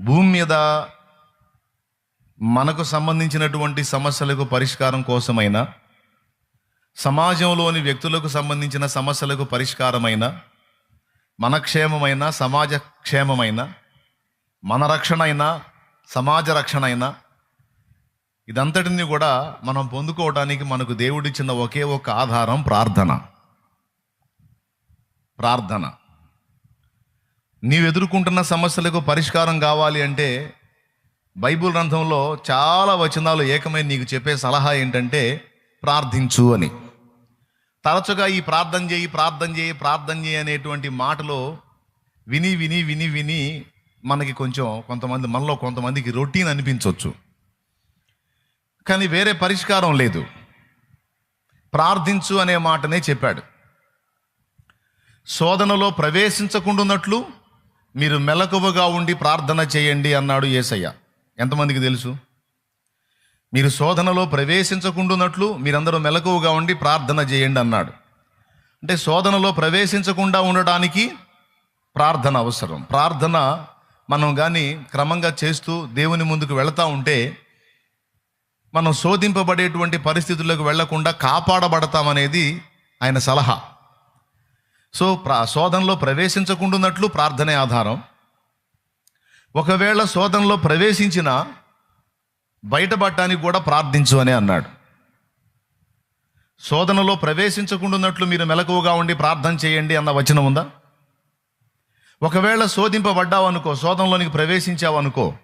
భూమి మీద మనకు సంబంధించినటువంటి సమస్యలకు పరిష్కారం కోసమైనా సమాజంలోని వ్యక్తులకు సంబంధించిన సమస్యలకు పరిష్కారమైన మన క్షేమమైన సమాజ క్షేమమైన మన రక్షణ అయినా సమాజ రక్షణ అయినా ఇదంతటిని కూడా మనం పొందుకోవడానికి మనకు దేవుడిచ్చిన ఒకే ఒక ఆధారం ప్రార్థన. ప్రార్థన. నీవు ఎదుర్కొంటున్న సమస్యలకు పరిష్కారం కావాలి అంటే బైబిల్ గ్రంథంలో చాలా వచనాలు ఏకమై నీకు చెప్పే సలహా ఏంటంటే ప్రార్థించు అని. తరచుగా ఈ ప్రార్థన చేయి ప్రార్థన చేయి ప్రార్థన చేయి అనేటువంటి మాటలు విని విని విని విని మనకి కొంచెం కొంతమంది మనలో కొంతమందికి రొటీన్ అనిపించవచ్చు కానీ వేరే పరిష్కారం లేదు. ప్రార్థించు అనే మాటనే చెప్పాడు. శోధనలో ప్రవేశించకుండాన్నట్లు మీరు మెలకువగా ఉండి ప్రార్థన చేయండి అన్నాడు యేసయ్య ఎంతమందికి తెలుసు? మీరు శోధనలో ప్రవేశించకుండాన్నట్లు మీరందరూ మెలకువగా ఉండి ప్రార్థన చేయండి అన్నాడు. అంటే శోధనలో ప్రవేశించకుండా ఉండడానికి ప్రార్థన అవసరం. ప్రార్థన మనం కానీ క్రమంగా చేస్తూ దేవుని ముందుకు వెళతా ఉంటే మనం శోధింపబడేటువంటి పరిస్థితులకు వెళ్ళకుండా కాపాడబడతామనేది ఆయన సలహా. సో ప్రా శోధనలో ప్రవేశించకుండాన్నట్లు ప్రార్థనే ఆధారం. ఒకవేళ శోధనలో ప్రవేశించిన బయటపడటానికి కూడా ప్రార్థించు అని అన్నాడు. శోధనలో ప్రవేశించకుండాన్నట్లు మీరు మెలకువగా ఉండి ప్రార్థన చేయండి అన్న వచనం ఉందా? ఒకవేళ శోధింపబడ్డావు అనుకో శోధనలోనికి ప్రవేశించావు అనుకో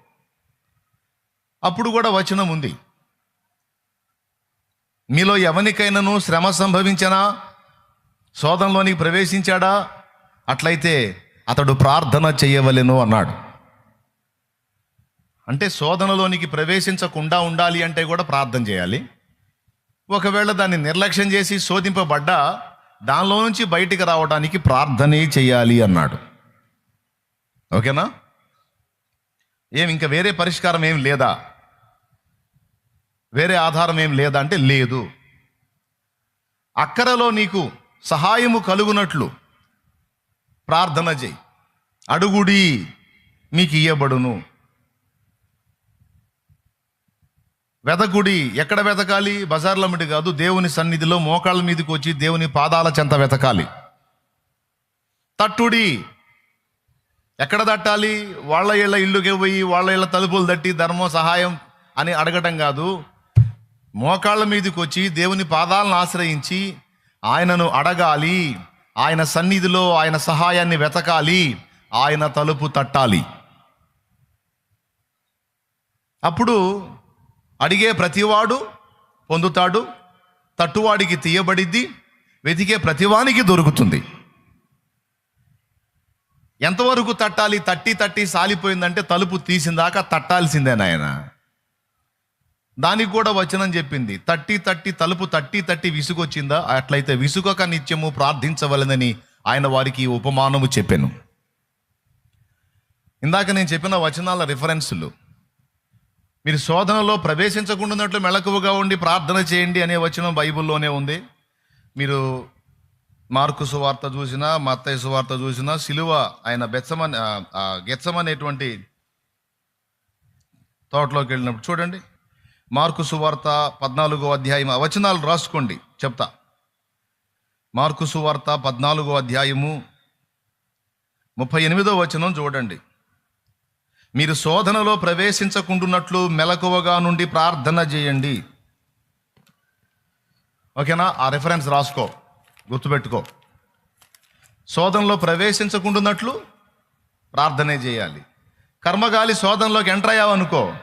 అప్పుడు కూడా వచనం ఉంది. మీలో ఎవరికైనాను శ్రమ సంభవించనా శోధనలోనికి ప్రవేశించాడా? అట్లయితే అతడు ప్రార్థన చేయవలెను అన్నాడు. అంటే శోధనలోనికి ప్రవేశించకుండా ఉండాలి అంటే కూడా ప్రార్థన చేయాలి. ఒకవేళ దాన్ని నిర్లక్ష్యం చేసి శోధింపబడ్డా దానిలో నుంచి బయటికి రావడానికి ప్రార్థనే చేయాలి అన్నాడు. ఓకేనా? ఏం ఇంకా వేరే పరిష్కారం ఏం లేదా? వేరే ఆధారం ఏం లేదా అంటే లేదు. అక్కరలో నీకు సహాయము కలుగునట్లు ప్రార్థన చేయి. అడుగుడి మీకు ఇయ్యబడును. వెతకుడి ఎక్కడ వెతకాలి? బజార్ల కాదు దేవుని సన్నిధిలో మోకాళ్ళ మీదకి వచ్చి దేవుని పాదాల చెంత వెతకాలి. తట్టుడి ఎక్కడ తట్టాలి? వాళ్ళ ఇళ్ళ ఇల్లుకి పోయి వాళ్ళ ఇళ్ళ తలుపులు తట్టి ధర్మం సహాయం అని అడగటం కాదు. మోకాళ్ళ మీదకి వచ్చి దేవుని పాదాలను ఆశ్రయించి ఆయనను అడగాలి. ఆయన సన్నిధిలో ఆయన సహాయాన్ని వెతకాలి. ఆయన తలుపు తట్టాలి. అప్పుడు అడిగే ప్రతివాడు పొందుతాడు. తట్టువాడికి తీయబడిద్ది. వెతికే ప్రతివానికి దొరుకుతుంది. ఎంతవరకు తట్టాలి? తట్టి తట్టి సాలిపోయిందంటే తలుపు తీసిందాక తట్టాల్సిందే నాయన. దానికి కూడా వచనం చెప్పింది. తట్టి తట్టి తలుపు తట్టి తట్టి విసుగొచ్చిందా? అట్లయితే విసుగక నిత్యము ప్రార్థించవలనని ఆయన వారికి ఉపమానము చెప్పాను. ఇందాక నేను చెప్పిన వచనాల రిఫరెన్సులు మీరు శోధనలో ప్రవేశించకుండాన్నట్లు మెలకువగా ఉండి ప్రార్థన చేయండి అనే వచనం బైబిల్లోనే ఉంది. మీరు మార్కు సువార్త చూసినా మత్తయ్య సువార్త చూసినా సిలువ ఆయన బెచ్చమని గెచ్చమనేటువంటి తోటలోకి వెళ్ళినప్పుడు చూడండి. మార్కు సువార్త పద్నాలుగో అధ్యాయం వచనాలు రాసుకోండి. చెప్తా. మార్కు సువార్త పద్నాలుగో అధ్యాయము ముప్పై ఎనిమిదో వచనం చూడండి. మీరు శోధనలో ప్రవేశించకుండున్నట్లు మెలకువగా నుండి ప్రార్థన చేయండి. ఓకేనా? ఆ రిఫరెన్స్ రాసుకో. గుర్తుపెట్టుకో. శోధనలో ప్రవేశించకుండున్నట్లు ప్రార్థనే చేయాలి. కర్మగాలి శోధనలోకి ఎంటర్ అయ్యావనుకో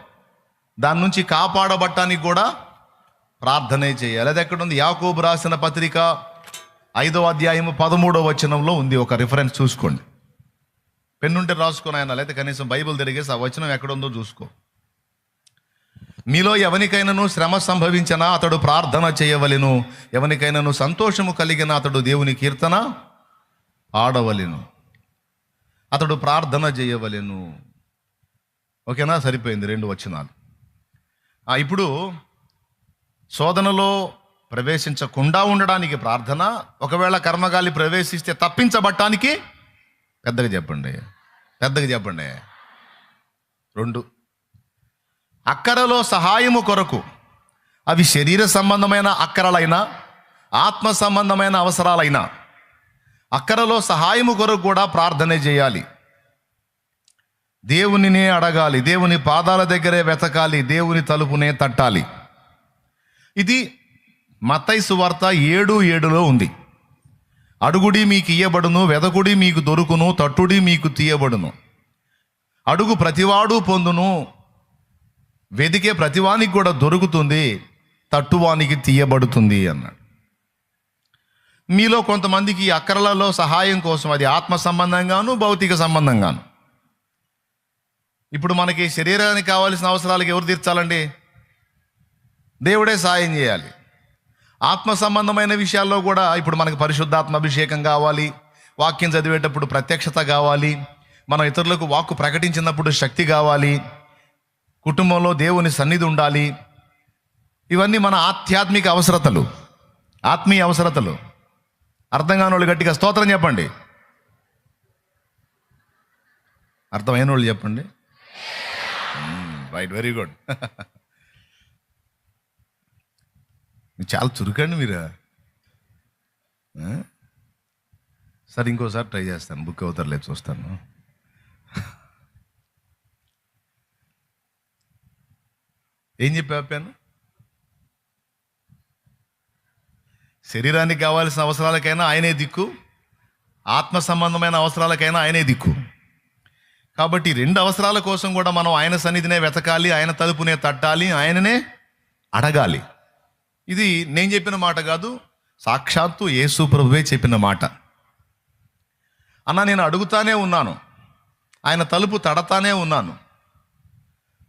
దాని నుంచి కాపాడబట్టానికి కూడా ప్రార్థనే చేయాలి. అది ఎక్కడుంది? యాకోబు రాసిన పత్రిక ఐదో అధ్యాయము పదమూడో వచనంలో ఉంది. ఒక రిఫరెన్స్ చూసుకోండి. పెన్నుంటే రాసుకొని ఆయన లేదా కనీసం బైబిల్ తిరిగేసి ఆ వచనం ఎక్కడుందో చూసుకో. మీలో ఎవరికైనాను శ్రమ సంభవించినా అతడు ప్రార్థన చేయవలెను. ఎవరికైనాను సంతోషము కలిగిన అతడు దేవుని కీర్తన ఆడవలెను. అతడు ప్రార్థన చేయవలెను. ఓకేనా? సరిపోయింది రెండు వచనాలు. ఇప్పుడు శోధనలో ప్రవేశించకుండా ఉండడానికి ప్రార్థన ఒకవేళ కర్మగాలి ప్రవేశిస్తే తప్పించబట్టానికి పెద్దగా చెప్పండి పెద్దగా చెప్పండి. రెండు అక్కరలో సహాయము కొరకు అవి శరీర సంబంధమైన అక్కరలైనా ఆత్మ సంబంధమైన అవసరాలైనా అక్కరలో సహాయము కొరకు కూడా ప్రార్థన చేయాలి. దేవునినే అడగాలి దేవుని పాదాల దగ్గరే వెతకాలి దేవుని తలుపునే తట్టాలి. ఇది మతైసు వార్త ఏడు ఏడులో ఉంది. అడుగుడి మీకు ఇయ్యబడును వెదకుడి మీకు దొరుకును తట్టుడి మీకు తీయబడును. అడుగు ప్రతివాడు పొందును వెదికే ప్రతివానికి కూడా దొరుకుతుంది తట్టువానికి తీయబడుతుంది అన్నాడు. మీలో కొంతమందికి అక్కరలలో సహాయం కోసం అది ఆత్మ సంబంధంగాను భౌతిక సంబంధంగాను. ఇప్పుడు మనకి శరీరానికి కావాల్సిన అవసరాలకు ఎవరు తీర్చాలండి? దేవుడే సాయం చేయాలి. ఆత్మ సంబంధమైన విషయాల్లో కూడా ఇప్పుడు మనకి పరిశుద్ధాత్మ అభిషేకం కావాలి. వాక్యం చదివేటప్పుడు ప్రత్యక్షత కావాలి. మనం ఇతరులకు వాక్కు ప్రకటించినప్పుడు శక్తి కావాలి. కుటుంబంలో దేవుని సన్నిధి ఉండాలి. ఇవన్నీ మన ఆధ్యాత్మిక అవసరతలు. ఆత్మీయ అవసరతలు. అర్థం కాని వాళ్ళు గట్టిగా స్తోత్రం చెప్పండి. అర్థమైన వాళ్ళు చెప్పండి. రైట్ వెరీ గుడ్ చాలా చురుకండి మీరు. ఆ? సరే ఇంకోసారి ట్రై చేస్తాను. బుక్ అవుతారు లేదు చూస్తాను. ఏం చెప్పి ఆపాను శరీరానికి కావాల్సిన అవసరాలకైనా ఆయనే దిక్కు. ఆత్మ సంబంధమైన అవసరాలకైనా ఆయనే దిక్కు. కాబట్టి రెండు అవసరాల కోసం కూడా మనం ఆయన సన్నిధినే వెతకాలి ఆయన తలుపునే తట్టాలి ఆయననే అడగాలి. ఇది నేను చెప్పిన మాట కాదు సాక్షాత్తు యేసు ప్రభువే చెప్పిన మాట. అన్న నేను అడుగుతానే ఉన్నాను. ఆయన తలుపు తడతానే ఉన్నాను.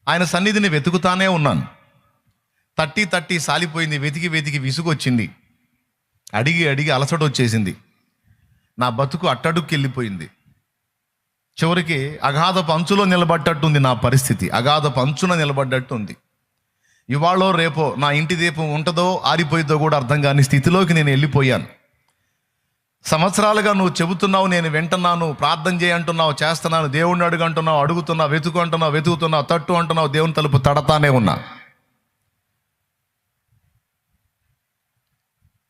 ఆయన సన్నిధిని వెతుకుతానే ఉన్నాను. తట్టి తట్టి సాలిపోయింది వెతికి వెతికి విసుగొచ్చింది. అడిగి అడిగి అలసట వచ్చేసింది నా బతుకు అట్టడుక్కి వెళ్ళిపోయింది చివరికి అగాధ పంచులో నిలబడ్డట్టుంది నా పరిస్థితి. అగాధ పంచున నిలబడ్డట్టు ఉంది ఇవాళో రేపో నా ఇంటి దీపం ఉంటుందో ఆరిపోయిద్దో కూడా అర్థం కాని స్థితిలోకి నేను వెళ్ళిపోయాను. సంవత్సరాలుగా నువ్వు చెబుతున్నావు నేను వింటున్నాను ప్రార్థన చేయంటున్నావు చేస్తున్నాను దేవుణ్ణి అడుగు అంటున్నావు అడుగుతున్నావు వెతుకు అంటున్నావు వెతుకుతున్నావు తట్టు అంటున్నావు దేవుని తలుపు తడతానే ఉన్నా.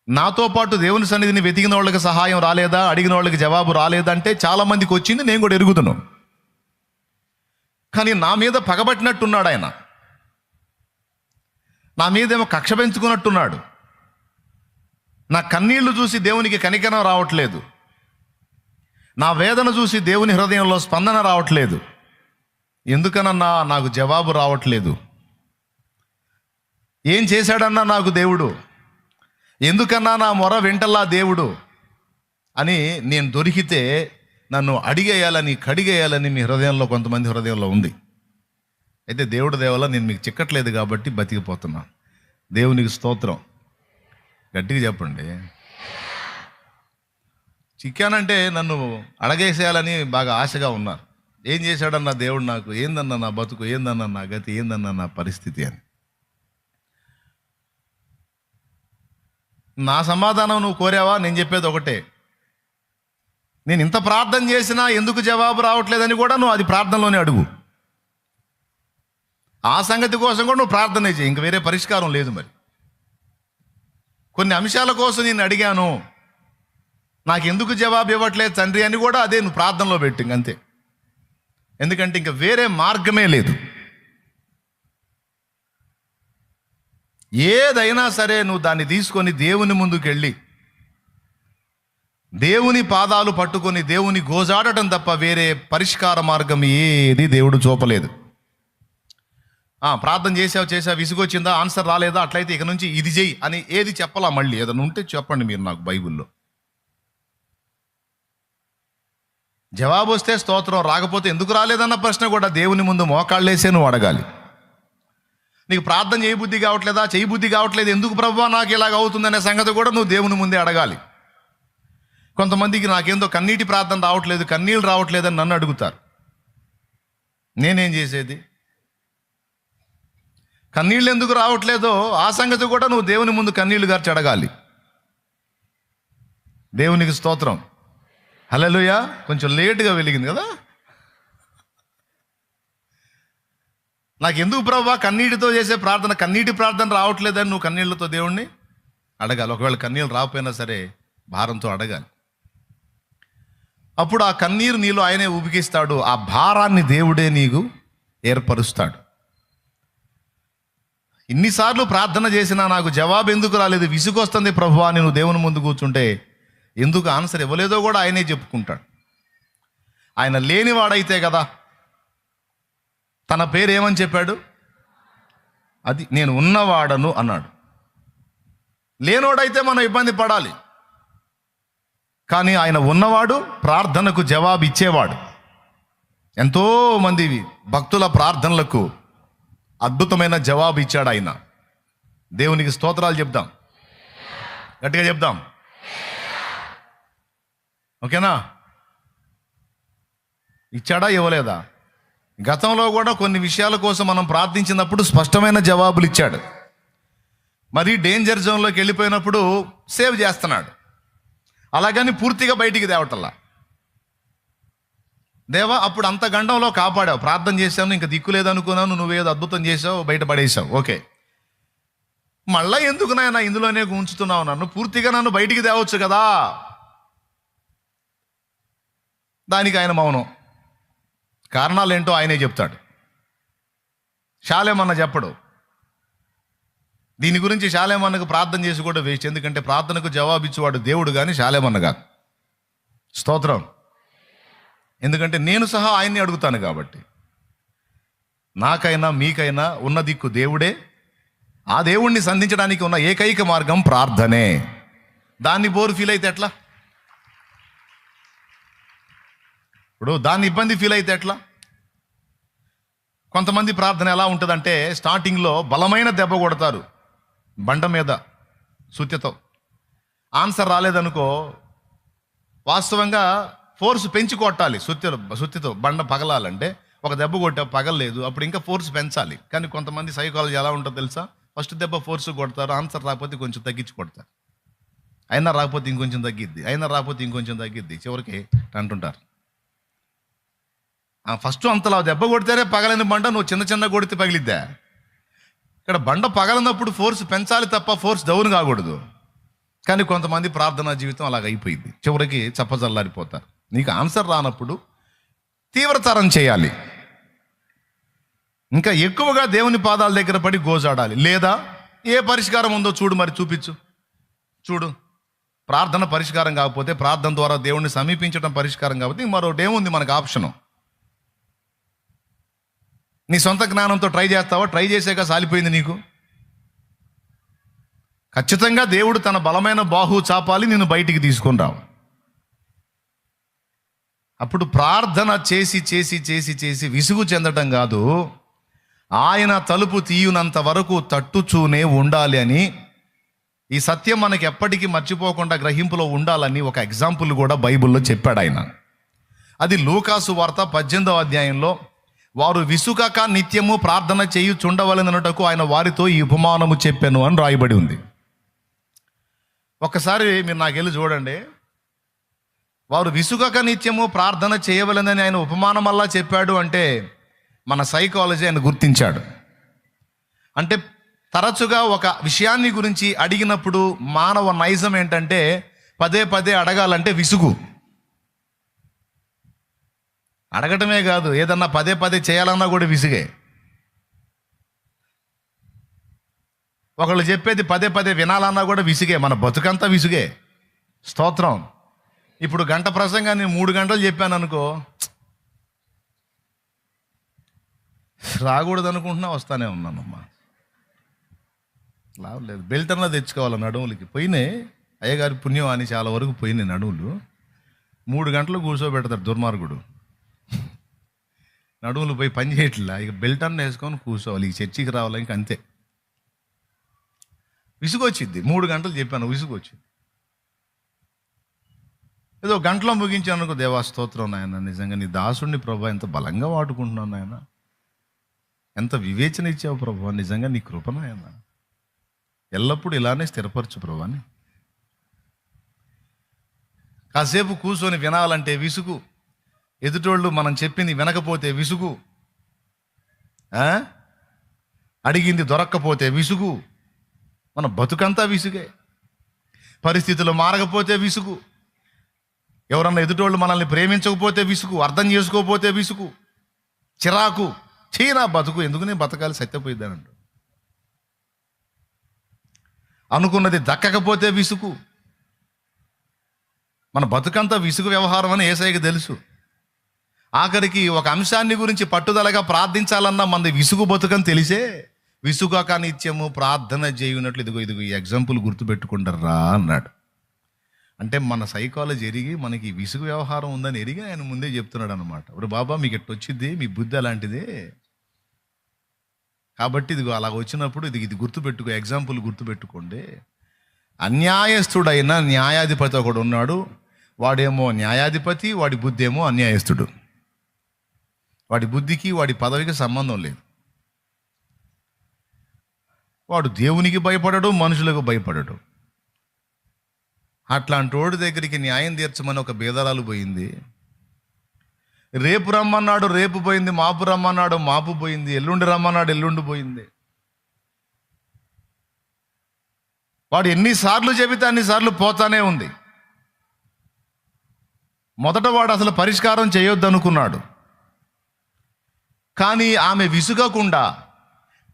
నాతో పాటు దేవుని సన్నిధిని వెతికిన వాళ్ళకి సహాయం రాలేదా? అడిగిన వాళ్ళకి జవాబు రాలేదంటే చాలామందికి వచ్చింది నేను కూడా ఎరుగుతున్నాను కానీ నా మీద పగబట్టినట్టున్నాడు ఆయన. నా మీదేమో కక్ష పెంచుకున్నట్టున్నాడు. నా కన్నీళ్ళు చూసి దేవునికి కనికరం రావట్లేదు. నా వేదన చూసి దేవుని హృదయంలో స్పందన రావట్లేదు. ఎందుకనన్నా నాకు జవాబు రావట్లేదు. ఏం చేశాడన్నా నాకు దేవుడు? ఎందుకన్నా నా మొర వింటల్లా దేవుడు? అని నేను దొరికితే నన్ను అడిగేయాలని కడిగేయాలని మీ హృదయంలో కొంతమంది హృదయంలో ఉంది. అయితే దేవుడు దేవల నేను మీకు చిక్కట్లేదు కాబట్టి బతికిపోతున్నా. దేవునికి స్తోత్రం. గట్టిగా చెప్పండి. చిక్కానంటే నన్ను అడగేసేయాలని బాగా ఆశగా ఉన్నారు. ఏం చేశాడన్న దేవుడు నాకు? ఏందన్న నా బతుకు? ఏందన్న నా గతి? ఏందన్న నా పరిస్థితి అని. నా సమాధానం నువ్వు కోరావా? నేను చెప్పేది ఒకటే. నేను ఇంత ప్రార్థన చేసినా ఎందుకు జవాబు రావట్లేదని కూడా నువ్వు అది ప్రార్థనలోనే అడుగు. ఆ సంగతి కోసం కూడా నువ్వు ప్రార్థన చేయి. ఇంక వేరే పరిష్కారం లేదు మరి. కొన్ని అంశాల కోసం నేను అడిగాను. నాకు ఎందుకు జవాబు ఇవ్వట్లేదు తండ్రి అని కూడా అదే నువ్వు ప్రార్థనలో పెట్టింగ్ అంతే. ఎందుకంటే ఇంకా వేరే మార్గమే లేదు. ఏదైనా సరే నువ్వు దాన్ని తీసుకొని దేవుని ముందుకు వెళ్ళి దేవుని పాదాలు పట్టుకొని దేవుని గోజాడటం తప్ప వేరే పరిష్కార మార్గం ఏది దేవుడు చూపలేదు. ప్రార్థన చేసావు చేసావు విసుగొచ్చిందా ఆన్సర్ రాలేదా అట్లయితే ఇక నుంచి ఇది చెయ్యి అని ఏది చెప్పాలా మళ్ళీ? ఏదైనా ఉంటే చెప్పండి మీరు నాకు బైబిల్లో. జవాబు వస్తే స్తోత్రం రాకపోతే ఎందుకు రాలేదన్న ప్రశ్న కూడా దేవుని ముందు మోకాళ్ళేసే నువ్వు అడగాలి. నీకు ప్రార్థన చేయబుద్ధి కావట్లేదా? చేయి బుద్ధి కావట్లేదు. ఎందుకు ప్రభు నాకు ఇలాగ అవుతుందనే సంగతి కూడా నువ్వు దేవుని ముందే అడగాలి. కొంతమందికి నాకేందో కన్నీటి ప్రార్థన రావట్లేదు కన్నీళ్ళు రావట్లేదని నన్ను అడుగుతారు. నేనేం చేసేది? కన్నీళ్ళు ఎందుకు రావట్లేదో ఆ సంగతి కూడా నువ్వు దేవుని ముందు కన్నీళ్ళు గార్చి అడగాలి. దేవునికి స్తోత్రం. హలోయ కొంచెం లేటుగా వెలిగింది కదా? నాకు ఎందుకు ప్రభా? కన్నీటితో చేసే ప్రార్థన కన్నీటి ప్రార్థన రావట్లేదని నువ్వు కన్నీళ్ళతో దేవుణ్ణి అడగాలి. ఒకవేళ కన్నీళ్ళు రాకపోయినా సరే భారంతో అడగాలి. అప్పుడు ఆ కన్నీరు నీలో ఆయనే ఉబికిస్తాడు ఆ భారాన్ని దేవుడే నీకు ఏర్పరుస్తాడు. ఇన్నిసార్లు ప్రార్థన చేసినా నాకు జవాబు ఎందుకు రాలేదు? విసుగొస్తుంది ప్రభు అని నువ్వు దేవుని ముందు కూర్చుంటే ఎందుకు? ఆన్సర్ ఇవ్వలేదో కూడా ఆయనే చెప్పుకుంటాడు. ఆయన లేనివాడైతే కదా తన పేరు ఏమని చెప్పాడు? అది నేను ఉన్నవాడను అన్నాడు. లేనోడైతే మనం ఇబ్బంది పడాలి. కానీ ఆయన ఉన్నవాడు ప్రార్థనకు జవాబు ఇచ్చేవాడు. ఎంతో మంది భక్తుల ప్రార్థనలకు అద్భుతమైన జవాబు ఇచ్చాడు ఆయన. దేవునికి స్తోత్రాలు చెప్దాం. గట్టిగా చెప్దాం. ఓకేనా? ఇచ్చాడా? ఇవ్వలేదా? గతంలో కూడా కొన్ని విషయాల కోసం మనం ప్రార్థించినప్పుడు స్పష్టమైన జవాబులు ఇచ్చాడు. మరి డేంజర్ జోన్లోకి వెళ్ళిపోయినప్పుడు సేవ్ చేస్తున్నాడు. అలాగని పూర్తిగా బయటికి తేవటల్లా దేవా అప్పుడు అంత గండంలో కాపాడావు. ప్రార్థన చేశాను ఇంకా దిక్కు లేదనుకున్నాను నువ్వేదో అద్భుతం చేసావు బయటపడేసావు ఓకే. మళ్ళా ఎందుకు నాయన ఇందులోనే ఉంచుతున్నావు నన్ను? పూర్తిగా నన్ను బయటికి తేవచ్చు కదా. దానికి ఆయన మౌనం. కారణాలు ఏంటో ఆయనే చెప్తాడు. శాలేమన్న చెప్పడు. దీని గురించి శాలేమన్నకు ప్రార్థన చేసి కూడా వేస్ట్. ఎందుకంటే ప్రార్థనకు జవాబిచ్చేవాడు దేవుడు కానీ శాలేమన్న కాదు. స్తోత్రం. ఎందుకంటే నేను సహా ఆయన్ని అడుగుతాను కాబట్టి. నాకైనా మీకైనా ఉన్న దిక్కు దేవుడే. ఆ దేవుణ్ణి సంధించడానికి ఉన్న ఏకైక మార్గం ప్రార్థనే. దాన్ని బోర్ ఫీల్ అయితే ఎట్లా? ఇప్పుడు దాన్ని ఇబ్బంది ఫీల్ అయితే ఎట్లా? కొంతమంది ప్రార్థన ఎలా ఉంటుందంటే స్టార్టింగ్లో బలమైన దెబ్బ కొడతారు. బండ మీద సుత్యతో. ఆన్సర్ రాలేదనుకో వాస్తవంగా ఫోర్స్ పెంచి కొట్టాలి సుత్య సుత్తితో బండ పగలాలంటే. ఒక దెబ్బ కొట్టా పగలలేదు అప్పుడు ఇంకా ఫోర్స్ పెంచాలి. కానీ కొంతమంది సైకాలజీ ఎలా ఉంటుందో తెలుసా? ఫస్ట్ దెబ్బ ఫోర్స్ కొడతారు ఆన్సర్ రాకపోతే కొంచెం తగ్గించి కొడతారు. అయినా రాకపోతే ఇంకొంచెం తగ్గిద్ది అయినా రాకపోతే ఇంకొంచెం తగ్గిద్ది. చివరికి అంటుంటారు. ఫస్ట్ అంతలా దెబ్బ కొడితేనే పగలని బండ నువ్వు చిన్న చిన్న కొడితే పగిలిద్దా? ఇక్కడ బండ పగలనప్పుడు ఫోర్స్ పెంచాలి తప్ప ఫోర్స్ డౌన్ కాకూడదు. కానీ కొంతమంది ప్రార్థనా జీవితం అలాగ అయిపోయింది. చివరికి చప్పజల్లారిపోతారు నీకు ఆన్సర్ రానప్పుడు తీవ్రతరం చేయాలి. ఇంకా ఎక్కువగా దేవుని పాదాల దగ్గర పడి గోజాడాలి. లేదా ఏ పరిష్కారం ఉందో చూడు మరి చూపించు. చూడు. ప్రార్థన పరిష్కారం కాకపోతే ప్రార్థన ద్వారా దేవుణ్ణి సమీపించడం పరిష్కారం కాకపోతే మరో ఏముంది మనకు ఆప్షను. నీ సొంత జ్ఞానంతో ట్రై చేస్తావా? ట్రై చేసాక సాలిపోయింది నీకు? ఖచ్చితంగా దేవుడు తన బలమైన బాహు చాపాలి నేను బయటికి తీసుకొని రావు అప్పుడు ప్రార్థన చేసి చేసి చేసి చేసి విసుగు చెందటం కాదు. ఆయన తలుపు తీయునంత వరకు తట్టుచూనే ఉండాలి అని ఈ సత్యం మనకి ఎప్పటికీ మర్చిపోకుండా గ్రహింపులో ఉండాలని ఒక ఎగ్జాంపుల్ కూడా బైబిల్లో చెప్పాడు ఆయన. అది లూకాసు వార్త పద్దెనిమిదవ అధ్యాయంలో వారు విసుకక నిత్యము ప్రార్థన చేయుచుండవలనటకు ఆయన వారితో ఈ ఉపమానము చెప్పాను అని రాయబడి ఉంది. ఒక్కసారి మీరు నాకెళ్ళి చూడండి. వారు విసుగక నిత్యము ప్రార్థన చేయవలనని ఆయన ఉపమానమల్లా చెప్పాడు అంటే మన సైకాలజీ ఆయన గుర్తించాడు. అంటే తరచుగా ఒక విషయాన్ని గురించి అడిగినప్పుడు మానవ నైజం ఏంటంటే పదే పదే అడగాలంటే విసుగు. అడగటమే కాదు ఏదన్నా పదే పదే చేయాలన్నా కూడా విసిగే. ఒకళ్ళు చెప్పేది పదే పదే వినాలన్నా కూడా విసిగే మన బతుకంతా విసుగే. స్తోత్రం. ఇప్పుడు గంట ప్రసంగాన్ని మూడు గంటలు చెప్పాను అనుకో రాకూడదు అనుకుంటున్నా వస్తానే ఉన్నానమ్మా. లాభలేదు బెల్ట్ అన్నా తెచ్చుకోవాలి నడుములకి. పోయినాయి అయ్యగారి పుణ్యం అని చాలా వరకు పోయినాయి నడుములు. మూడు గంటలు కూర్చోబెడతారు దుర్మార్గుడు. నడుములు పోయి పని చేయట్లా. ఇక బెల్ట్ అన్న వేసుకొని కూర్చోవాలి. ఈ చర్చికి రావాలి ఇంక అంతే. విసుగొచ్చింది మూడు గంటలు చెప్పాను విసుగొచ్చింది. ఏదో గంటలో ముగించాను అనుకో దేవా స్తోత్రం నాయన. నిజంగా నీ దాసుడిని ప్రభా ఎంత బలంగా వాడుకుంటున్నాను నాయన. ఎంత వివేచన ఇచ్చావు ప్రభా. నిజంగా నీ కృప నాయన. ఎల్లప్పుడూ ఇలానే స్థిరపరచు ప్రభాని. కాసేపు కూర్చొని వినాలంటే విసుగు. ఎదుటోళ్ళు మనం చెప్పింది వినకపోతే విసుగు. అడిగింది దొరక్కపోతే విసుగు. మన బతుకంతా విసుగే. పరిస్థితులు మారకపోతే విసుగు. ఎవరన్నా ఎదుటోళ్ళు మనల్ని ప్రేమించకపోతే విసుగు అర్థం చేసుకోకపోతే విసుగు. చిరాకు. చీనా బతుకు. ఎందుకు నేను బతకాలి? సత్యపోయిద్దానంట అనుకున్నది దక్కకపోతే విసుగు. మన బతుకంతా విసుగు వ్యవహారం అని ఏసైకి తెలుసు. ఆఖరికి ఒక అంశాన్ని గురించి పట్టుదలగా ప్రార్థించాలన్న మంది విసుగు బతుకని తెలిసే విసుగాక నిత్యము ప్రార్థన చేయునట్లు ఇదిగో ఇదిగో ఈ ఎగ్జాంపుల్ గుర్తుపెట్టుకుంటారా అన్నాడు. అంటే మన సైకాలజీ ఎరిగి మనకి విసుగు వ్యవహారం ఉందని ఎరిగి ఆయన ముందే చెప్తున్నాడు అనమాట ఇప్పుడు బాబా మీకు ఎట్టు వచ్చింది మీ బుద్ధి అలాంటిదే. కాబట్టి ఇదిగో అలా వచ్చినప్పుడు ఇది ఇది గుర్తుపెట్టుకో ఎగ్జాంపుల్ గుర్తుపెట్టుకోండి. అన్యాయస్తుడైన న్యాయాధిపతి ఒకడు ఉన్నాడు. వాడేమో న్యాయాధిపతి వాడి బుద్ధి ఏమో అన్యాయస్తుడు వాడి బుద్ధికి వాడి పదవికి సంబంధం లేదు. వాడు దేవునికి భయపడడు మనుషులకు భయపడడు. అట్లాంటి వాడి దగ్గరికి న్యాయం తీర్చమని ఒక బేదరాలు పోయింది. రేపు రమ్మన్నాడు రేపు పోయింది మాపు రమ్మన్నాడు మాపు పోయింది ఎల్లుండి రమ్మన్నాడు ఎల్లుండి పోయింది. వాడు ఎన్నిసార్లు చెబితే అన్నిసార్లు పోతానే ఉంది. మొదట వాడు అసలు పరిష్కారం చేయొద్దనుకున్నాడు. కానీ ఆమె విసుగకుండా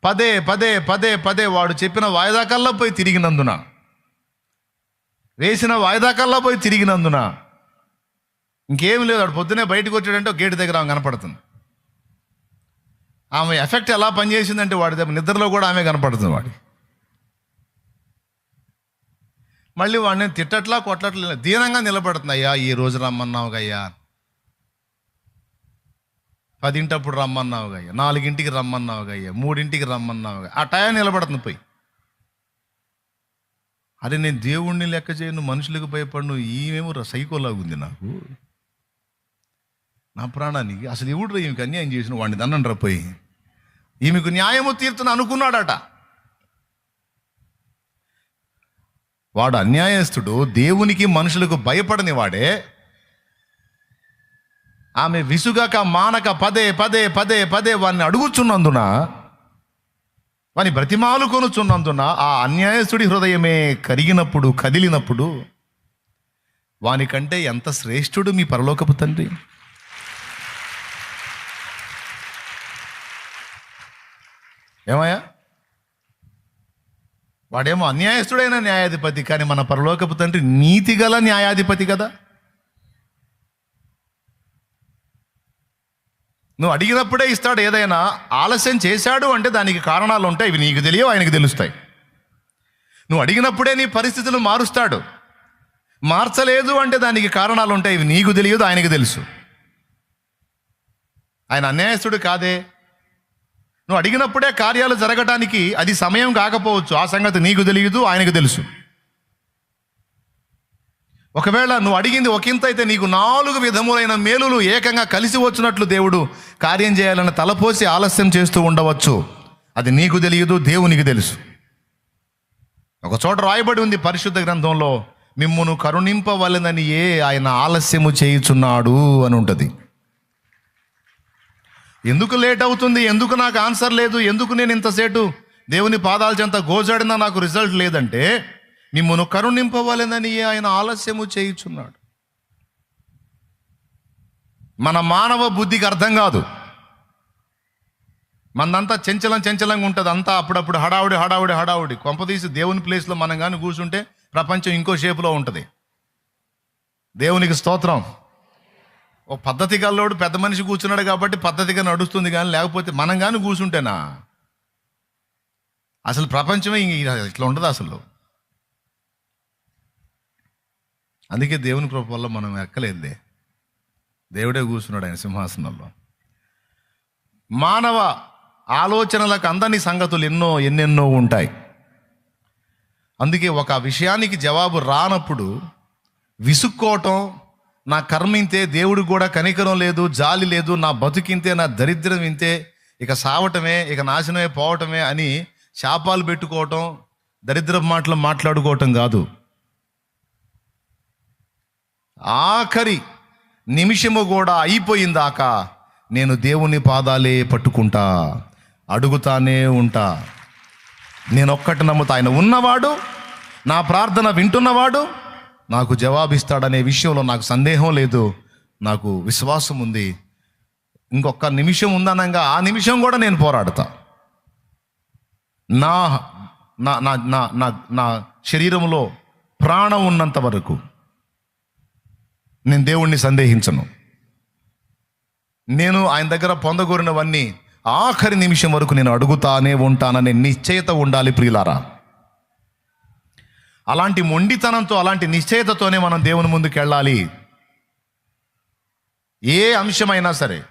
పదే పదే పదే పదే వాడు చెప్పిన వాయిదా కల్లా పోయి తిరిగినందున. వేసిన వాయిదా కల్లా పోయి తిరిగినందున. ఇంకేం లేదు వాడు పొద్దునే బయటకు వచ్చాడంటే గేటు దగ్గర ఆమె కనపడుతుంది. ఆమె ఎఫెక్ట్ ఎలా పనిచేసిందంటే వాడి దగ్గర నిద్రలో కూడా ఆమె కనపడుతుంది వాడి. మళ్ళీ వాడిని తిట్టట్లా కొట్టట్లా దీనంగా నిలబడుతుంది. అయ్యా ఈ రోజు రమ్మన్నావు అయ్యా. పదింటప్పుడు రమ్మన్నావు నాలుగింటికి రమ్మన్నావు అయ్యా మూడింటికి రమ్మన్నావుగా ఆ టైం నిలబడుతుంది పోయి. అరే నేను దేవుణ్ణి లెక్క చేయను మనుషులకు భయపడను ఈమెమో సైకోలాగా ఉంది నాకు. నా ప్రాణానికి అసలు ఎవడు ఈమెకి అన్యాయం చేసిన? వాడిని దన్నండ్రా పోయి. ఈమెకు న్యాయము తీర్చును అనుకున్నాడట. వాడు అన్యాయస్తుడు దేవునికి మనుషులకు భయపడని వాడే ఆమె విసుగక మానక పదే పదే పదే పదే వాడిని అడుగుచున్నందున వాని బ్రతిమాలు కొనుచున్నందున ఆ అన్యాయస్తుడి హృదయమే కరిగినప్పుడు కదిలినప్పుడు వానికంటే ఎంత శ్రేష్ఠుడు మీ పరలోకపు తండ్రి? ఏమయ్యా? వాడేమో అన్యాయస్తుడైన న్యాయాధిపతి కానీ మన పరలోకపు తండ్రి నీతిగల న్యాయాధిపతి కదా? నువ్వు అడిగినప్పుడే ఇస్తాడు ఏదైనా ఆలస్యం చేశాడు అంటే దానికి కారణాలు ఉంటాయి ఇవి నీకు తెలియవు ఆయనకు తెలుస్తాయి. నువ్వు అడిగినప్పుడే నీ పరిస్థితులు మారుస్తాడు. మార్చలేదు అంటే దానికి కారణాలు ఉంటాయి ఇవి నీకు తెలియదు ఆయనకు తెలుసు. ఆయన అన్యాయస్తుడు కాదే. నువ్వు అడిగినప్పుడే కార్యాలు జరగటానికి అది సమయం కాకపోవచ్చు ఆ సంగతి నీకు తెలియదు ఆయనకు తెలుసు. ఒకవేళ నువ్వు అడిగింది ఒకంత అయితే నీకు నాలుగు విధములైన మేలులు ఏకంగా కలిసి వచ్చినట్లు దేవుడు కార్యం చేయాలని తలపోసి ఆలస్యం చేస్తూ ఉండవచ్చు. అది నీకు తెలియదు దేవునికి తెలుసు. ఒక చోట రాయబడి ఉంది పరిశుద్ధ గ్రంథంలో మిమ్మును కరుణింపవలనని ఏ ఆయన ఆలస్యము చేయుచున్నాడు అని ఉంటుంది. ఎందుకు లేట్ అవుతుంది? ఎందుకు నాకు ఆన్సర్ లేదు? ఎందుకు నేను ఇంతసేటు దేవుని పాదాల చెంత గోజాడినా నాకు రిజల్ట్ లేదంటే మిమ్మను కరుణింపవలెనని ఆయన ఆలస్యము చేయుచున్నాడు. మన మానవ బుద్ధికి అర్థం కాదు. మనంతా చంచలం చంచలంగా ఉంటుంది. అంతా అప్పుడప్పుడు హడావుడి హడావుడి హడావుడి. కొంపదీసి దేవుని ప్లేస్లో మనం కానీ కూర్చుంటే ప్రపంచం ఇంకో షేపులో ఉంటుంది. దేవునికి స్తోత్రం. ఓ పద్ధతి గల్లోడు పెద్ద మనిషి కూర్చున్నాడు కాబట్టి పద్ధతిగా నడుస్తుంది కానీ లేకపోతే మనం కానీ కూర్చుంటేనా? అసలు ప్రపంచమే ఇట్లా ఉండదు అసలు. అందుకే దేవుని కృప వల్ల మనం ఎక్కలేదే దేవుడే కూర్చున్నాడు ఆయన సింహాసనంలో. మానవ ఆలోచనలకు అందని సంగతులు ఎన్నో ఎన్నెన్నో ఉంటాయి. అందుకే ఒక విషయానికి జవాబు రానప్పుడు విసుక్కోవటం నా కర్మ ఇంతే దేవుడికి కూడా కనికరం లేదు జాలి లేదు నా బతుకింతే నా దరిద్రం ఇంతే ఇక సావటమే ఇక నాశనమే పోవటమే అని శాపాలు పెట్టుకోవటం దరిద్ర మాటలు మాట్లాడుకోవటం కాదు. ఆఖరి నిమిషము కూడా అయిపోయిందాక నేను దేవుని పాదాలే పట్టుకుంటా అడుగుతానే ఉంటా. నేను ఒక్కటి నమ్ముతా ఆయన ఉన్నవాడు నా ప్రార్థన వింటున్నవాడు నాకు జవాబిస్తాడనే విషయంలో నాకు సందేహం లేదు నాకు విశ్వాసం ఉంది. ఇంకొక నిమిషం ఉందనంగా ఆ నిమిషం కూడా నేను పోరాడతా. నా నా నా నా నా నా శరీరంలో ప్రాణం ఉన్నంత వరకు నేను దేవుణ్ణి సందేహించను. నేను ఆయన దగ్గర పొందగోరినవన్నీ ఆఖరి నిమిషం వరకు నేను అడుగుతానే ఉంటాననే నిశ్చయత ఉండాలి ప్రియులారా. అలాంటి మొండితనంతో అలాంటి నిశ్చయతతోనే మనం దేవుని ముందుకు వెళ్ళాలి. ఏ అంశమైనా సరే.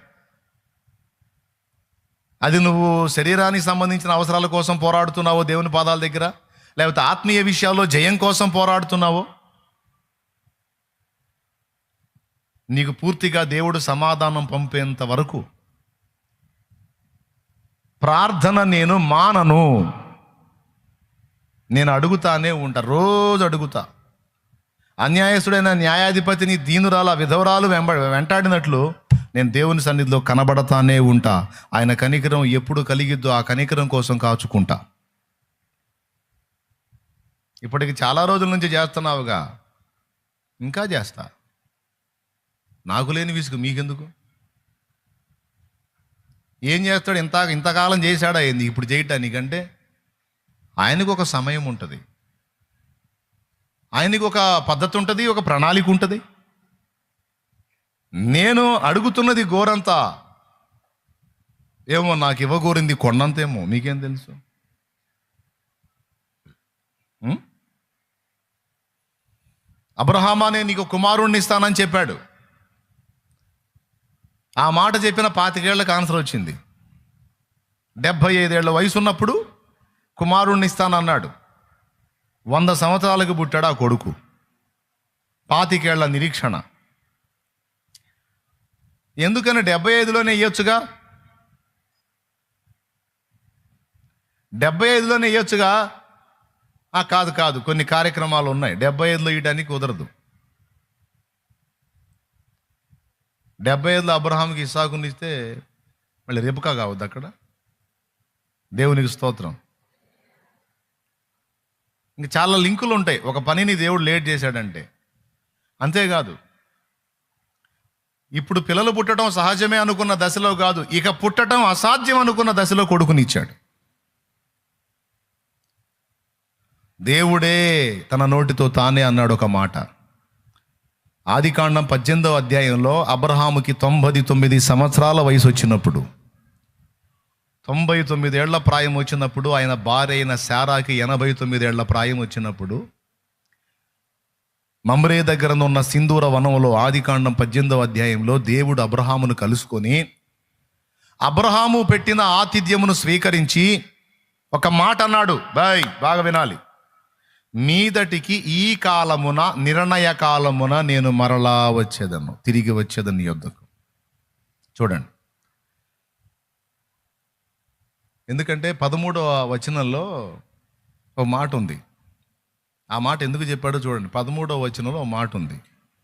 అది నువ్వు శరీరానికి సంబంధించిన అవసరాల కోసం పోరాడుతున్నావో దేవుని పాదాల దగ్గర? లేకపోతే ఆత్మీయ విషయాల్లో జయం కోసం పోరాడుతున్నావో? నీకు పూర్తిగా దేవుడు సమాధానం పంపేంత వరకు ప్రార్థన నేను మానను. నేను అడుగుతానే ఉంటా రోజు అడుగుతా. అన్యాయస్తుడైన న్యాయాధిపతిని దీనురాల విధవరాలు వెంబ వెంటాడినట్లు నేను దేవుని సన్నిధిలో కనబడతానే ఉంటా. ఆయన కనికరం ఎప్పుడు కలిగిద్దో ఆ కనికరం కోసం కాచుకుంటా. ఇప్పటికి చాలా రోజుల నుంచి చేస్తున్నావుగా. ఇంకా చేస్తా. నాకు లేని విసుగు మీకెందుకు? ఏం చేస్తాడు? ఇంత ఇంతకాలం చేశాడా ఏంది? ఇప్పుడు చేయటానికంటే ఆయనకు ఒక సమయం ఉంటుంది. ఆయనకు ఒక పద్ధతి ఉంటుంది ఒక ప్రణాళిక ఉంటుంది. నేను అడుగుతున్నది గోరంతా. ఏమో నాకు ఇవ్వగోరింది కొండంతేమో మీకేం తెలుసు? ఉం? అబ్రహామానే నీకు కుమారుణ్ణి ఇస్తానని చెప్పాడు. ఆ మాట చెప్పిన పాతికేళ్ళకు ఆన్సర్ వచ్చింది. డెబ్భై ఐదేళ్ళ వయసు ఉన్నప్పుడు కుమారుణ్ణి ఇస్తానన్నాడు. వంద సంవత్సరాలకు పుట్టాడు ఆ కొడుకు. పాతికేళ్ళ నిరీక్షణ. ఎందుకని డెబ్బై ఐదులోనే ఇయ్యొచ్చుగా? డెబ్బై ఐదులోనే ఇయ్యొచ్చుగా? ఆ, కాదు కాదు కొన్ని కార్యక్రమాలు ఉన్నాయి. డెబ్బై ఐదులో ఇవ్వడానికి కుదరదు. డెబ్బై ఐదులో అబ్రహాంకి ఇస్సాకుని ఇస్తే మళ్ళీ రేపుకా కావద్దు అక్కడ? దేవునికి స్తోత్రం. ఇంక చాలా లింకులు ఉంటాయి. ఒక పనిని దేవుడు లేట్ చేశాడంటే. అంతేకాదు ఇప్పుడు పిల్లలు పుట్టడం సహజమే అనుకున్న దశలో కాదు ఇక పుట్టడం అసాధ్యం అనుకున్న దశలో కొడుకునిచ్చాడు దేవుడే తన నోటితో తానే అన్నాడు ఒక మాట. ఆదికాండం పద్దెనిమిదవ అధ్యాయంలో అబ్రహాముకి తొంభై తొమ్మిది సంవత్సరాల వయసు వచ్చినప్పుడు తొంభై తొమ్మిదేళ్ళ ప్రాయం వచ్చినప్పుడు ఆయన భార్య అయిన శారాకి ఎనభై తొమ్మిదేళ్ళ ప్రాయం వచ్చినప్పుడు మమ్రే దగ్గర ఉన్న సింధూర వనంలో ఆదికాండం పద్దెనిమిదవ అధ్యాయంలో దేవుడు అబ్రహామును కలుసుకొని అబ్రహాము పెట్టిన ఆతిథ్యమును స్వీకరించి ఒక మాట అన్నాడు. బాయ్ బాగా వినాలి. మీదటికి ఈ కాలమున నిర్ణయ కాలమున నేను మరలా వచ్చేదను తిరిగి వచ్చేదను నీ యొద్దకు. చూడండి. ఎందుకంటే పదమూడవ వచనంలో ఒక మాట ఉంది. ఆ మాట ఎందుకు చెప్పాడో చూడండి. పదమూడవ వచనంలో ఒక మాట ఉంది.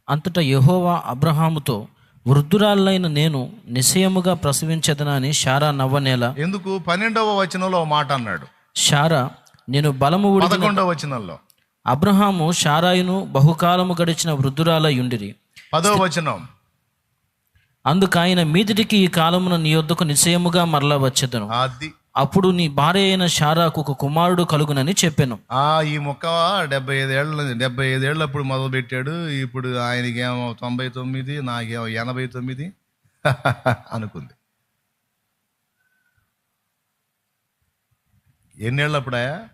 అంతటా యెహోవా అబ్రహాముతో వృద్ధురాలైన నేను నిశ్చయముగా ప్రసవించదనని షారా నవ్వనేల ఎందుకు? పన్నెండవ వచనంలో ఒక మాట అన్నాడు. షారా నేను బలము పదకొండవ వచనంలో. అబ్రహాము షారాయును బహుకాలము గడిచిన వృద్ధురాల యుండిరి పదవ వచనం. అందుకు ఆయన మీదిటికి ఈ కాలమున నీ యొద్దకు నిశ్చయముగా మరలా వచ్చేదను. అది అప్పుడు నీ భార్య అయిన షారాకు ఒక కుమారుడు కలుగునని చెప్పాను. ఆ ఈ మొక్క డెబ్బై ఐదేళ్ళ డెబ్బై ఐదేళ్ళప్పుడు మొదలు పెట్టాడు ఇప్పుడు ఆయనకేమో తొంభై తొమ్మిది నాకేమో ఎనభై తొమ్మిది అనుకుంది. ఎన్నేళ్ళప్పుడా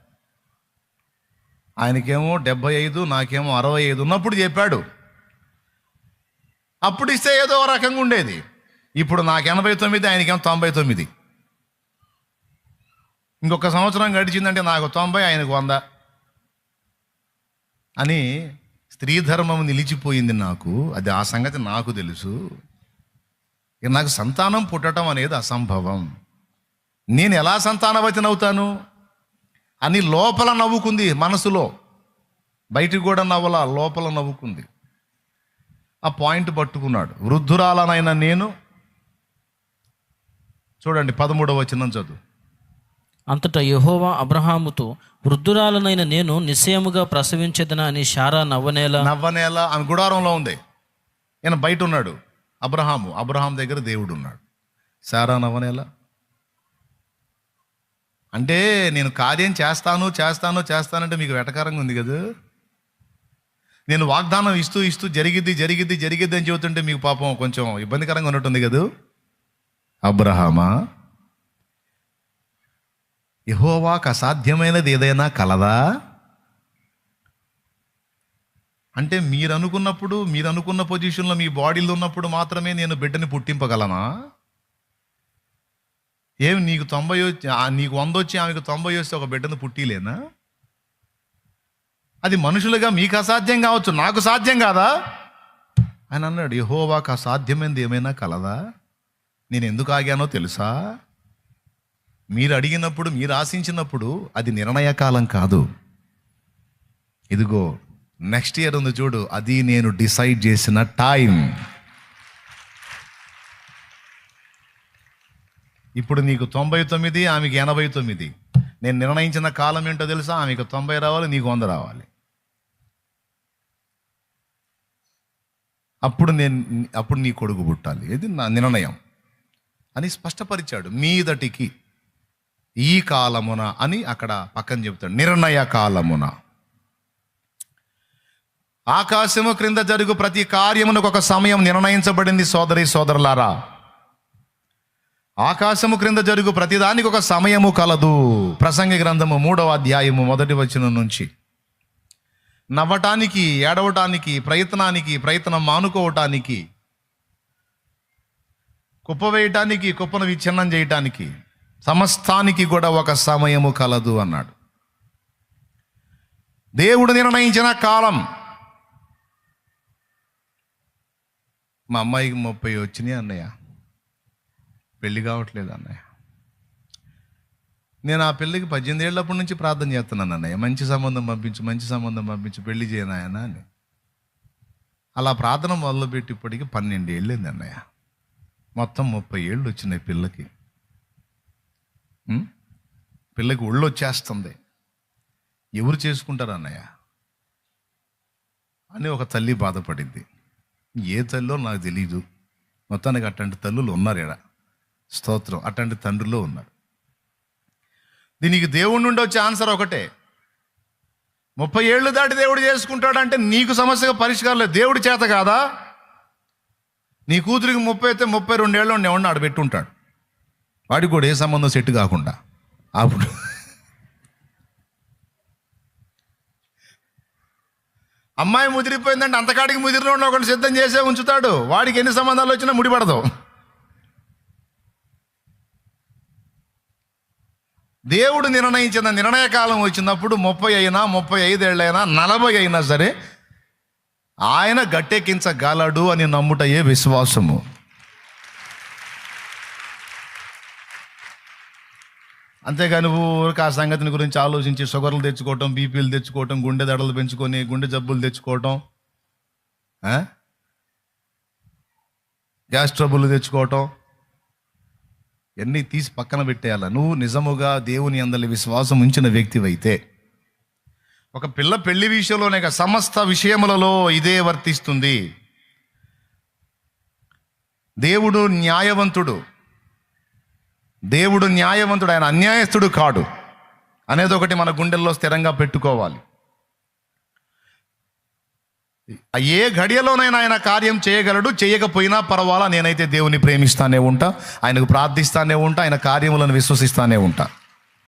ఆయనకేమో డెబ్బై ఐదు నాకేమో అరవై ఐదు ఉన్నప్పుడు చెప్పాడు. అప్పుడు ఇస్తే ఏదో రకంగా ఉండేది. ఇప్పుడు నాకు ఎనభై తొమ్మిది ఆయనకేమో తొంభై తొమ్మిది. ఇంకొక సంవత్సరం గడిచిందంటే నాకు తొంభై ఆయనకు వంద. అని స్త్రీ ధర్మం నిలిచిపోయింది నాకు. అది ఆ సంగతి నాకు తెలుసు. నాకు సంతానం పుట్టడం అనేది అసంభవం. నేను ఎలా సంతానవతిని అవుతాను? అని లోపల నవ్వుకుంది మనసులో. బయటికి కూడా నవ్వల లోపల నవ్వుకుంది. ఆ పాయింట్ పట్టుకున్నాడు. వృద్ధురాలనైనా నేను. చూడండి పదమూడవ వచనం చదువు. అంతటా యెహోవా అబ్రహాముతో వృద్ధురాలనైన నేను నిశ్చయముగా ప్రసవించదనా అని శారా నవ్వనేలా? నవ్వనేల? ఆమె గుడారంలో ఉంది. ఈయన బయట ఉన్నాడు. అబ్రహాము అబ్రహాం దగ్గర దేవుడు ఉన్నాడు. సారా నవ్వనేల? అంటే నేను కార్యం చేస్తాను చేస్తాను చేస్తానంటే మీకు వెటకారంగా ఉంది కదా? నేను వాగ్దానం ఇస్తూ ఇస్తూ జరిగిద్ది జరిగిద్ది జరిగిద్ది అని చెబుతుంటే మీకు పాపం కొంచెం ఇబ్బందికరంగా ఉన్నట్టుంది కదా? అబ్రహామా? యహోవాకు అసాధ్యమైనది ఏదైనా కలదా? అంటే మీరు అనుకున్నప్పుడు మీరు అనుకున్న పొజిషన్లో మీ బాడీలో ఉన్నప్పుడు మాత్రమే నేను బిడ్డని పుట్టింపగలనా? ఏం నీకు తొంభై వచ్చి నీకు వంద వచ్చి ఆమెకు తొంభై వస్తే ఒక బిడ్డను పుట్టిలేనా? అది మనుషులుగా మీకు అసాధ్యం కావచ్చు నాకు సాధ్యం కాదా? ఆయన అన్నాడు యహోవాకు అసాధ్యమైనది ఏమైనా కలదా? నేను ఎందుకు ఆగానో తెలుసా? మీరు అడిగినప్పుడు మీరు ఆశించినప్పుడు అది నిర్ణయకాలం కాదు. ఇదిగో నెక్స్ట్ ఇయర్ ఉంది చూడు అది నేను డిసైడ్ చేసిన టైం. ఇప్పుడు నీకు తొంభై తొమ్మిది ఆమెకి ఎనభై తొమ్మిది. నేను నిర్ణయించిన కాలం ఏంటో తెలుసా? ఆమెకు తొంభై రావాలి నీకు వంద రావాలి. అప్పుడు నేను అప్పుడు నీ కొడుకు పుట్టాలి. ఇది నా నిర్ణయం. అని స్పష్టపరిచాడు మీదటికి. ఈ కాలమున అని అక్కడ పక్కన చెబుతాడు. నిర్ణయ కాలమున. ఆకాశము క్రింద జరుగు ప్రతి కార్యమునకు ఒక సమయం నిర్ణయించబడింది సోదరి సోదరులారా. ఆకాశము క్రింద జరుగు ప్రతిదానికి ఒక సమయము కలదు. ప్రసంగి గ్రంథము మూడవ అధ్యాయము మొదటి వచనం నుంచి. నవ్వటానికి ఏడవటానికి ప్రయత్నానికి ప్రయత్నం మానుకోవటానికి కుప్పవేయటానికి కుప్పను విచ్ఛిన్నం చేయటానికి సమస్తానికి కూడా ఒక సమయము కలదు అన్నాడు. దేవుడు నిర్ణయించిన కాలం. మా అమ్మాయికి ముప్పై వచ్చినాయి అన్నయ్య. పెళ్ళి కావట్లేదు అన్నయ్య. నేను ఆ పెళ్ళికి పద్దెనిమిది ఏళ్ళప్పటి నుంచి ప్రార్థన చేస్తున్నాను అన్నయ్య. మంచి సంబంధం పంపించు మంచి సంబంధం పంపించు పెళ్ళి చేయనాయన అని. అలా ప్రార్థన మొదలుపెట్టి ఇప్పటికి పన్నెండు ఏళ్ళింది అన్నయ్య. మొత్తం ముప్పై ఏళ్ళు వచ్చినాయి పిల్లకి. పిల్లకి ఒళ్ళు వచ్చేస్తుంది. ఎవరు చేసుకుంటారు అన్నయ్య? అని ఒక తల్లి బాధపడింది. ఏ తల్లో నాకు తెలియదు మొత్తానికి అట్లాంటి తల్లులు ఉన్నారు ఇక్కడ స్తోత్రం. అట్లాంటి తండ్రులు ఉన్నారు. దీనికి దేవుడి నుండి వచ్చే ఆన్సర్ ఒకటే. ముప్పై ఏళ్ళు దాటి దేవుడు చేసుకుంటాడు అంటే నీకు సమస్యగా పరిష్కారం లేదు. దేవుడి చేత కాదా? నీ కూతురికి ముప్పై అయితే ముప్పై రెండేళ్ళు ఉండి ఆడు పెట్టుంటాడు. వాడికి కూడా ఏ సంబంధం సెట్ కాకుండా. అప్పుడు అమ్మాయి ముదిరిపోయిందంటే అంతకాడికి ముదిరిన ఒకటి సిద్ధం చేసే ఉంచుతాడు. వాడికి ఎన్ని సంబంధాలు వచ్చినా ముడిపడదు. దేవుడు నిర్ణయించిన నిర్ణయ కాలం వచ్చినప్పుడు ముప్పై అయినా ముప్పై ఐదేళ్ళైనా నలభై అయినా సరే ఆయన గట్టెక్కించగలడు అని నమ్ముటయే విశ్వాసము. అంతేగాని ఊరికి ఆ సంగతిని గురించి ఆలోచించి షుగర్లు తెచ్చుకోవటం బీపీలు తెచ్చుకోవటం గుండె దడలు పెంచుకొని గుండె జబ్బులు తెచ్చుకోవటం గ్యాస్ ట్రబుల్ తెచ్చుకోవటం ఎన్ని తీసి పక్కన పెట్టేయాల? నువ్వు నిజముగా దేవుని అందరి విశ్వాసం ఉంచిన వ్యక్తివైతే. ఒక పిల్ల పెళ్ళి విషయంలోనే సమస్త విషయములలో ఇదే వర్తిస్తుంది. దేవుడు న్యాయవంతుడు. దేవుడు న్యాయవంతుడు ఆయన అన్యాయస్తుడు కాడు. అనేది ఒకటి మన గుండెల్లో స్థిరంగా పెట్టుకోవాలి. ఏ ఘడియలోనైనా ఆయన కార్యం చేయగలడు చేయకపోయినా పర్వాలా నేనైతే దేవుని ప్రేమిస్తానే ఉంటా ఆయనకు ప్రార్థిస్తానే ఉంటా ఆయన కార్యములను విశ్వసిస్తానే ఉంటా.